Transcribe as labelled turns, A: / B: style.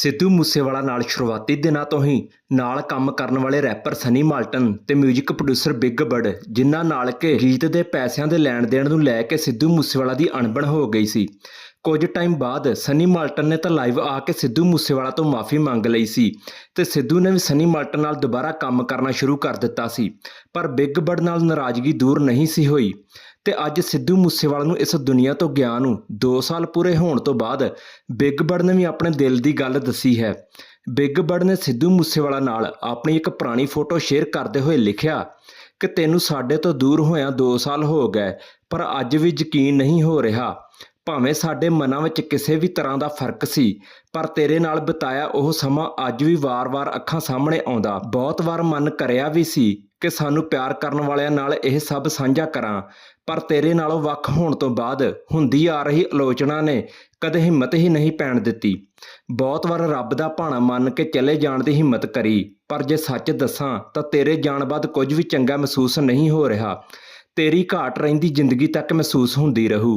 A: ਸਿੱਧੂ ਮੂਸੇਵਾਲਾ ਨਾਲ ਸ਼ੁਰੂਆਤੀ ਦਿਨਾਂ ਤੋਂ ਹੀ ਨਾਲ ਕੰਮ ਕਰਨ ਵਾਲੇ ਰੈਪਰ ਸਨੀ ਮਾਲਟਨ ਤੇ 뮤직 ਪ੍ਰੋਡਿਊਸਰ ਬਿੱਗ ਬੜ ਜਿਨ੍ਹਾਂ ਨਾਲ ਕਿ ਗੀਤ ਦੇ ਪੈਸਿਆਂ ਦੇ ਲੈਣ ਦੇਣ ਨੂੰ ਲੈ ਕੇ ਸਿੱਧੂ ਮੂਸੇਵਾਲਾ ਦੀ ਅਣਬਣ ਹੋ ਗਈ ਸੀ। ਕੁਝ ਟਾਈਮ ਬਾਅਦ ਸਨੀ ਮਾਲਟਨ ਨੇ ਤਾਂ ਲਾਈਵ ਆ ਕੇ ਸਿੱਧੂ ਮੂਸੇਵਾਲਾ ਤੋਂ ਮਾਫੀ ਮੰਗ ਲਈ ਸੀ ਤੇ ਸਿੱਧੂ ਨੇ ਵੀ ਸਨੀ ਮਾਲਟਨ ਨਾਲ ਦੁਬਾਰਾ ਕੰਮ ਕਰਨਾ ਸ਼ੁਰੂ ਕਰ ਦਿੱਤਾ ਸੀ, ਪਰ ਬਿੱਗ ਬੜ ਨਾਲ ਨਾਰਾਜ਼ਗੀ ਦੂਰ ਨਹੀਂ ਸੀ ਹੋਈ ਤੇ ਅੱਜ ਸਿੱਧੂ ਮੂਸੇਵਾਲਾ ਨੂੰ ਇਸ ਦੁਨੀਆ ਤੋਂ ਗਿਆ ਨੂੰ 2 ਸਾਲ ਪੂਰੇ ਹੋਣ ਤੋਂ ਬਾਅਦ ਬਿੱਗ ਬੜ ਨੇ ਵੀ ਆਪਣੇ ਦਿਲ ਦੀ ਗੱਲ ਦੱਸੀ ਹੈ। ਬਿੱਗ ਬੜ ਨੇ ਸਿੱਧੂ ਮੂਸੇਵਾਲਾ ਨਾਲ ਆਪਣੀ ਇੱਕ ਪੁਰਾਣੀ ਫੋਟੋ ਸ਼ੇਅਰ ਕਰਦੇ ਹੋਏ ਲਿਖਿਆ ਕਿ ਤੈਨੂੰ ਸਾਡੇ ਤੋਂ ਦੂਰ ਹੋਇਆਂ 2 ਸਾਲ ਹੋ ਗਏ, ਪਰ ਅੱਜ ਵੀ ਯਕੀਨ ਨਹੀਂ ਹੋ ਰਿਹਾ। ਭਾਵੇਂ ਸਾਡੇ ਮਨਾਂ ਵਿੱਚ ਕਿਸੇ ਵੀ ਤਰ੍ਹਾਂ ਦਾ ਫ਼ਰਕ ਸੀ, ਪਰ ਤੇਰੇ ਨਾਲ ਬਿਤਾਇਆ ਉਹ ਸਮਾਂ ਅੱਜ ਵੀ ਵਾਰ-ਵਾਰ ਅੱਖਾਂ ਸਾਹਮਣੇ ਆਉਂਦਾ। ਬਹੁਤ ਵਾਰ ਮਨ ਕਰਿਆ ਵੀ ਸੀ ਕਿ ਸਾਨੂੰ ਪਿਆਰ ਕਰਨ ਵਾਲਿਆਂ ਨਾਲ ਇਹ ਸਭ ਸਾਂਝਾ ਕਰਾਂ, ਪਰ ਤੇਰੇ ਨਾਲੋਂ ਵੱਖ ਹੋਣ ਤੋਂ ਬਾਅਦ ਹੁੰਦੀ ਆ ਰਹੀ ਆਲੋਚਨਾ ਨੇ ਕਦੇ ਹਿੰਮਤ ਹੀ ਨਹੀਂ ਪੈਣ ਦਿੱਤੀ। ਬਹੁਤ ਵਾਰ ਰੱਬ ਦਾ ਭਾਣਾ ਮੰਨ ਕੇ ਚਲੇ ਜਾਣ ਦੀ ਹਿੰਮਤ ਕਰੀ, ਪਰ ਜੇ ਸੱਚ ਦੱਸਾਂ ਤਾਂ ਤੇਰੇ ਜਾਣ ਬਾਅਦ ਕੁਝ ਵੀ ਚੰਗਾ ਮਹਿਸੂਸ ਨਹੀਂ ਹੋ ਰਿਹਾ। ਤੇਰੀ ਘਾਟ ਰਹਿੰਦੀ ਜ਼ਿੰਦਗੀ ਤੱਕ ਮਹਿਸੂਸ ਹੁੰਦੀ ਰਹੂ।